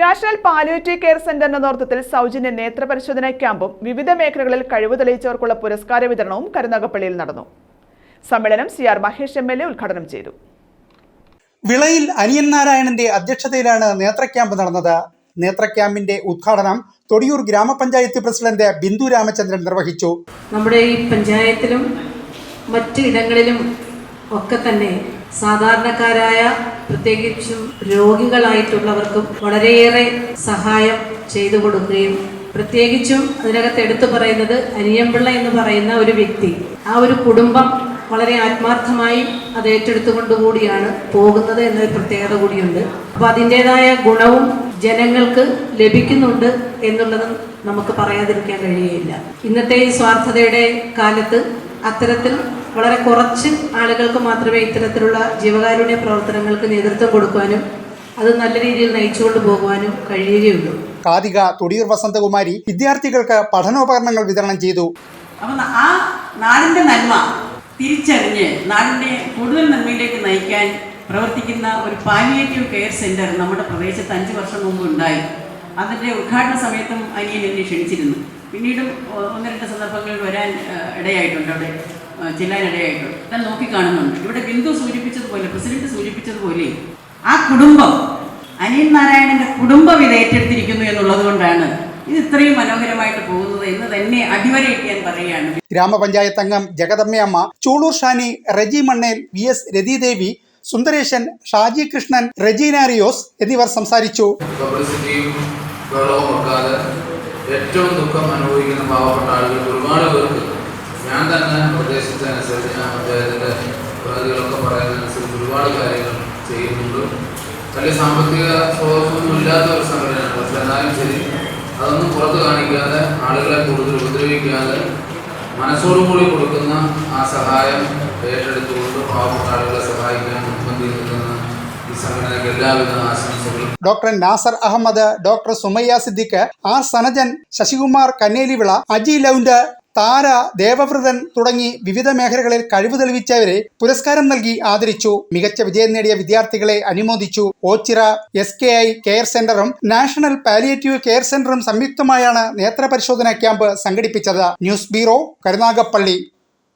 National palliative care സെന്ററിന്റെ നേതൃത്വത്തിൽ സൗജന്യ നേത്രപരിശോധന ക്യാമ്പും വിവിധ മേഖലകളിൽ കഴിവ് തെളിയിച്ചവർക്കുള്ള പുരസ്കാര വിതരണവും കരുനാഗപ്പള്ളിയിൽ നടന്നു. സമ്മേളനം C R Mahesh M L A ഉദ്ഘാടനം ചെയ്തു. വിളയിൽ അനിയൻ നാരായണന്റെ അധ്യക്ഷതയിലാണ് നേത്ര ക്യാമ്പ് നടന്നത്. നേത്ര ക്യാമ്പിന്റെ ഉദ്ഘാടനം തൊടിയൂർ ഗ്രാമപഞ്ചായത്ത് പ്രസിഡന്റ് ബിന്ദു രാമചന്ദ്രൻ നിർവഹിച്ചു. നമ്മുടെ ഈ പഞ്ചായത്തിലും മറ്റ് ഇടങ്ങളിലും ഒക്കെ തന്നെ സാധാരണക്കാരായ പ്രത്യേകിച്ചും രോഗികളായിട്ടുള്ളവർക്കും വളരെയേറെ സഹായം ചെയ്തു കൊടുക്കുകയും പ്രത്യേകിച്ചും അതിനകത്ത് എടുത്തു പറയുന്നത് അനിയമ്പിള്ള എന്ന് പറയുന്ന ഒരു വ്യക്തി. ആ ഒരു കുടുംബം വളരെ ആത്മാർത്ഥമായി അത് ഏറ്റെടുത്തുകൊണ്ടുകൂടിയാണ് പോകുന്നത് എന്നൊരു പ്രത്യേകത കൂടിയുണ്ട്. അപ്പോൾ അതിന്റെതായ ഗുണവും ജനങ്ങൾക്ക് ലഭിക്കുന്നുണ്ട് എന്നുള്ളതും നമുക്ക് പറയാതിരിക്കാൻ കഴിയുകയില്ല. ഇന്നത്തെ ഈ സ്വാർത്ഥതയുടെ കാലത്ത് അത്തരത്തിൽ വളരെ കുറച്ച് ആളുകൾക്ക് മാത്രമേ ഇത്തരത്തിലുള്ള ജീവകാരുണ്യ പ്രവർത്തനങ്ങൾക്ക് നേതൃത്വം കൊടുക്കുവാനും അത് നല്ല രീതിയിൽ നയിച്ചുകൊണ്ട് പോകുവാനും കഴിയുകയുള്ളൂ. കാതിക തൊടിയൂർ വസന്തകുമാരി വിദ്യാർത്ഥികൾക്ക് പഠനോപകരണങ്ങൾ വിതരണം ചെയ്തു. അപ്പം ആ നാടിന്റെ നന്മ തിരിച്ചറിഞ്ഞ് നാടിനെ കൂടുതൽ നന്മയിലേക്ക് നയിക്കാൻ പ്രവർത്തിക്കുന്ന ഒരു പാലിയേറ്റീവ് കെയർ സെന്റർ നമ്മുടെ പ്രദേശത്ത് അഞ്ച് വർഷം മുമ്പ് ഉണ്ടായി. അതിന്റെ ഉദ്ഘാടന സമയത്തും അനിയൻ എന്നെ ക്ഷണിച്ചിരുന്നു. പിന്നീടും ഒന്ന് രണ്ട് സന്ദർഭങ്ങളിൽ വരാൻ ഇടയായിട്ടുണ്ട് അവിടെ. ഇടയായിട്ടുണ്ട് ഞാൻ നോക്കിക്കാണുന്നുണ്ട് ഇവിടെ ബിന്ദു സൂചിപ്പിച്ചതുപോലെ പ്രസിഡന്റ് സൂചിപ്പിച്ചതുപോലെ ആ കുടുംബം അനിൽ നാരായണന്റെ കുടുംബം ഇത് ഏറ്റെടുത്തിരിക്കുന്നു എന്നുള്ളത് കൊണ്ടാണ് ഇത് ഇത്രയും മനോഹരമായിട്ട് പോകുന്നത് എന്ന് തന്നെ അടിവരയിട്ട് ഞാൻ പറയുകയാണ്. ഗ്രാമപഞ്ചായത്ത് അംഗം ജഗദമ്മയമ്മ ചൂളൂർ ഷാനി റജി മണ്ണേൽ വി എസ് രതിദേവി സുന്ദരേശൻ ഷാജി കൃഷ്ണൻ റെജീനാരിയോസ് എന്നിവർ സംസാരിച്ചു. ഏറ്റവും ദുഃഖം അനുഭവിക്കുന്ന പാവപ്പെട്ട ആളുകൾ ഒരുപാട് പേർക്ക് ഞാൻ തന്നെ നിർദ്ദേശിച്ചതനുസരിച്ച് ഞാൻ അദ്ദേഹത്തിന്റെ പ്രതികളൊക്കെ പറയുന്നതനുസരിച്ച് ഒരുപാട് കാര്യങ്ങൾ ചെയ്യുന്നുണ്ട്. വലിയ സാമ്പത്തിക സ്രോതസ്സൊന്നും ഇല്ലാത്ത ഒരു സംഘടനയാണ്. പക്ഷെ എന്നാലും ശരി അതൊന്നും പുറത്ത് കാണിക്കാതെ ആളുകളെ കൂടുതൽ ഉപദ്രവിക്കാതെ മനസ്സോടുകൂടി കൊടുക്കുന്ന ആ സഹായം ഏറ്റെടുത്തുകൊണ്ട് പാവപ്പെട്ട ആളുകളെ സഹായിക്കാൻ മുൻപന്തിയിൽ നിൽക്കുന്ന doctor Nasar Ahammed doctor Sumayya Siddique R Sanajan Sasikumar Kannelivila Aji ലൗണ്ട് Thara Devavrathan തുടങ്ങി വിവിധ മേഖലകളിൽ കഴിവ് തെളിയിച്ചവരെ പുരസ്കാരം നൽകി ആദരിച്ചു. മികച്ച വിജയം നേടിയ വിദ്യാർത്ഥികളെ അനുമോദിച്ചു. Ochira S K I care സെന്ററും നാഷണൽ പാലിയേറ്റീവ് കെയർ സെന്ററും സംയുക്തമായാണ് നേത്ര പരിശോധന ക്യാമ്പ് സംഘടിപ്പിച്ചത്. News bureau Karunagappally.